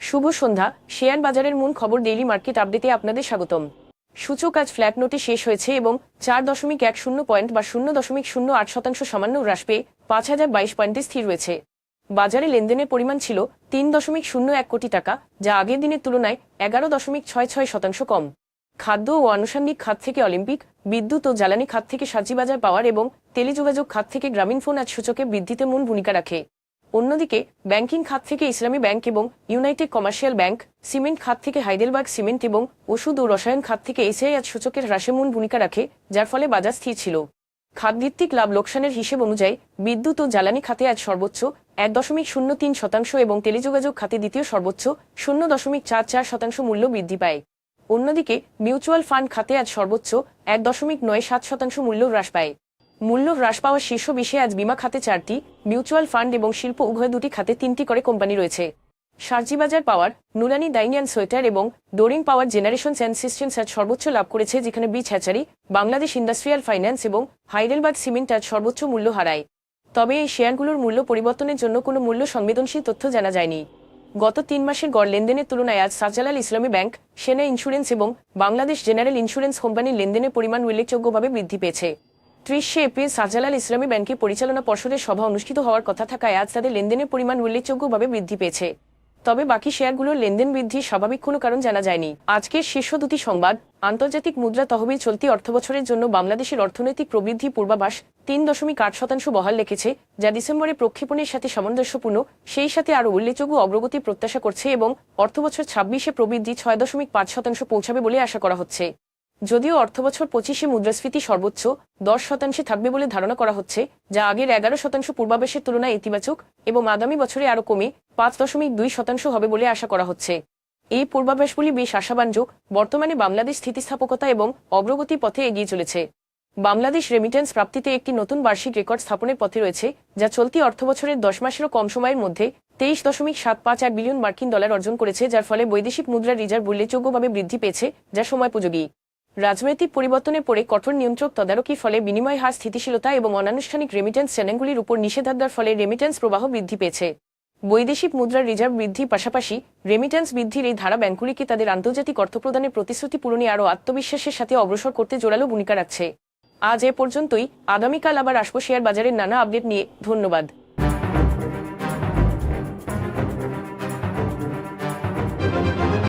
শুভ সন্ধ্যা। Share বাজারের মূল খবর ডেইলি মার্কেট আপডেটে আপনাদের স্বাগতম। সূচক আজ ফ্ল্যাট নোটে শেষ হয়েছে এবং চার দশমিক এক শূন্য পয়েন্ট বা শূন্য দশমিক শূন্য আট শতাংশ সামান্য হ্রাস পেয়ে পাঁচ হাজার বাইশ পয়েন্টে স্থির রয়েছে। বাজারে লেনদেনের পরিমাণ ছিল তিন দশমিক শূন্য এক কোটি টাকা, যা আগের দিনের তুলনায় এগারো দশমিক ছয় ছয় শতাংশ কম। খাদ্য ও আনুষঙ্গিক খাত থেকে অলিম্পিক, বিদ্যুৎ ও জ্বালানি খাত থেকে সাজিবাজার পাওয়ার এবং টেলিযোগাযোগ খাত থেকে গ্রামীণ ফোন আজ সূচকে বৃদ্ধিতে মূল ভূমিকা রাখে। অন্যদিকে, ব্যাংকিং খাত থেকে ইসলামী ব্যাংক এবং ইউনাইটেড কমার্শিয়াল ব্যাংক, সিমেন্ট খাত থেকে হাইডেলবার্গ সিমেন্ট এবং ওষুধ ও রসায়ন খাত থেকে এসিআই আজ সূচকের হ্রাসে মূল ভূমিকা রাখে, যার ফলে বাজার স্থির ছিল। খাতভিত্তিক লাভ লোকসানের হিসেব অনুযায়ী, বিদ্যুৎ ও জ্বালানি খাতে আজ সর্বোচ্চ এক দশমিক শূন্য তিন শতাংশ এবং টেলিযোগাযোগ খাতে দ্বিতীয় সর্বোচ্চ শূন্য দশমিক চার চার শতাংশ মূল্য বৃদ্ধি পায়। অন্যদিকে, মিউচুয়াল ফান্ড খাতে আজ সর্বোচ্চ এক দশমিক নয় সাত শতাংশ মূল্য হ্রাস পায়। মূল্য হ্রাস পাওয়ার শীর্ষ বিষয়ে আজ বিমা খাতে চারটি, মিউচুয়াল ফান্ড এবং শিল্প উভয় দুটি খাতে তিনটি করে কোম্পানি রয়েছে। সার্জিবাজার পাওয়ার নুলানি ডাইনিয়ান সোয়েটার এবং Doreen power generation and systems আজ সর্বোচ্চ লাভ করেছে, যেখানে beach hatchery, Bangladesh industrial finance এবং হাইডেলবার্গ সিমেন্ট আজ সর্বোচ্চ মূল্য হারায়। তবে এই শেয়ারগুলোর মূল্য পরিবর্তনের জন্য কোনো মূল্য সংবেদনশীল তথ্য জানা যায়নি। গত তিন মাসের গড় লেনদেনের তুলনায় আজ সাজালাল ইসলামী ব্যাংক, সেনা ইন্স্যুরেন্স এবং বাংলাদেশ জেনারেল ইন্স্যুরেন্স কোম্পানির লেনদেনের পরিমাণ উল্লেখযোগ্যভাবে বৃদ্ধি পেয়েছে। ত্রিশে এপ্রিল শাহজালাল ইসলামী ব্যাংকের পরিচালনা পর্ষদের সভা অনুষ্ঠিত হওয়ার কথা থাকায় আজ তাদের লেনদেনের পরিমাণ উল্লেখযোগ্যভাবে বৃদ্ধি পেয়েছে। তবে বাকি শেয়ারগুলোর লেনদেন বৃদ্ধির স্বাভাবিক কোনো কারণ জানা যায়নি। আজকের শীর্ষ দুটি সংবাদ, আন্তর্জাতিক মুদ্রা তহবিল চলতি অর্থবছরের জন্য বাংলাদেশের অর্থনৈতিক প্রবৃদ্ধি পূর্বাভাস তিন দশমিক আট শতাংশ বহাল রেখেছে, যা ডিসেম্বরে প্রক্ষেপণের সাথে সামঞ্জস্যপূর্ণ, সেই সাথে আরও উল্লেখযোগ্য অগ্রগতি প্রত্যাশা করছে এবং অর্থবছর ছাব্বিশে প্রবৃদ্ধি ছয় দশমিক পাঁচ শতাংশ পৌঁছাবে বলে আশা করা হচ্ছে। যদিও অর্থবছর পঁচিশে মুদ্রাস্ফীতি সর্বোচ্চ, দশ শতাংশে থাকবে বলে ধারণা করা হচ্ছে, যা আগের এগারো শতাংশ পূর্বাভাসের তুলনায় ইতিবাচক এবং আগামী বছরে আরও কমে পাঁচ দশমিক দুই শতাংশ হবে বলে আশা করা হচ্ছে। এই পূর্বাভাসগুলি বেশ আশাবাঞ্জক বর্তমানে বাংলাদেশ স্থিতিস্থাপকতা এবং অগ্রগতি পথে এগিয়ে চলেছে। বাংলাদেশ রেমিটেন্স প্রাপ্তিতে একটি নতুন বার্ষিক রেকর্ড স্থাপনের পথে রয়েছে, যা চলতি অর্থবছরের দশ মাসেরও কম সময়ের মধ্যে তেইশ দশমিক সাত পাঁচ আট বিলিয়ন মার্কিন ডলার অর্জন করেছে, যার ফলে বৈদেশিক মুদ্রা রিজার্ভ উল্লেখযোগ্যভাবে বৃদ্ধি পেয়েছে, যা সময়োপযোগী রাজনৈতিক পরিবর্তনে পরে কঠোর নিয়ন্ত্রক তদারকির ফলে বিনিময় হার, স্থিতিশীলতা এবং অনানুষ্ঠানিক রেমিটেন্স চ্যানেলগুলির উপর নিষেধাজ্ঞার ফলে রেমিটেন্স প্রবাহ বৃদ্ধি পেয়েছে। বৈদেশিক মুদ্রার রিজার্ভ বৃদ্ধির পাশাপাশি রেমিটেন্স বৃদ্ধির এই ধারা ব্যাংকগুলিকে তাদের আন্তর্জাতিক অর্থ প্রদানের প্রতিশ্রুতি পূরণে আরও আত্মবিশ্বাসের সাথে অগ্রসর করতে জোরালো ভূমিকা রাখছে। আজ এ পর্যন্তই। আগামীকাল আবার আসব শেয়ার বাজারের নানা আপডেট নিয়ে। ধন্যবাদ।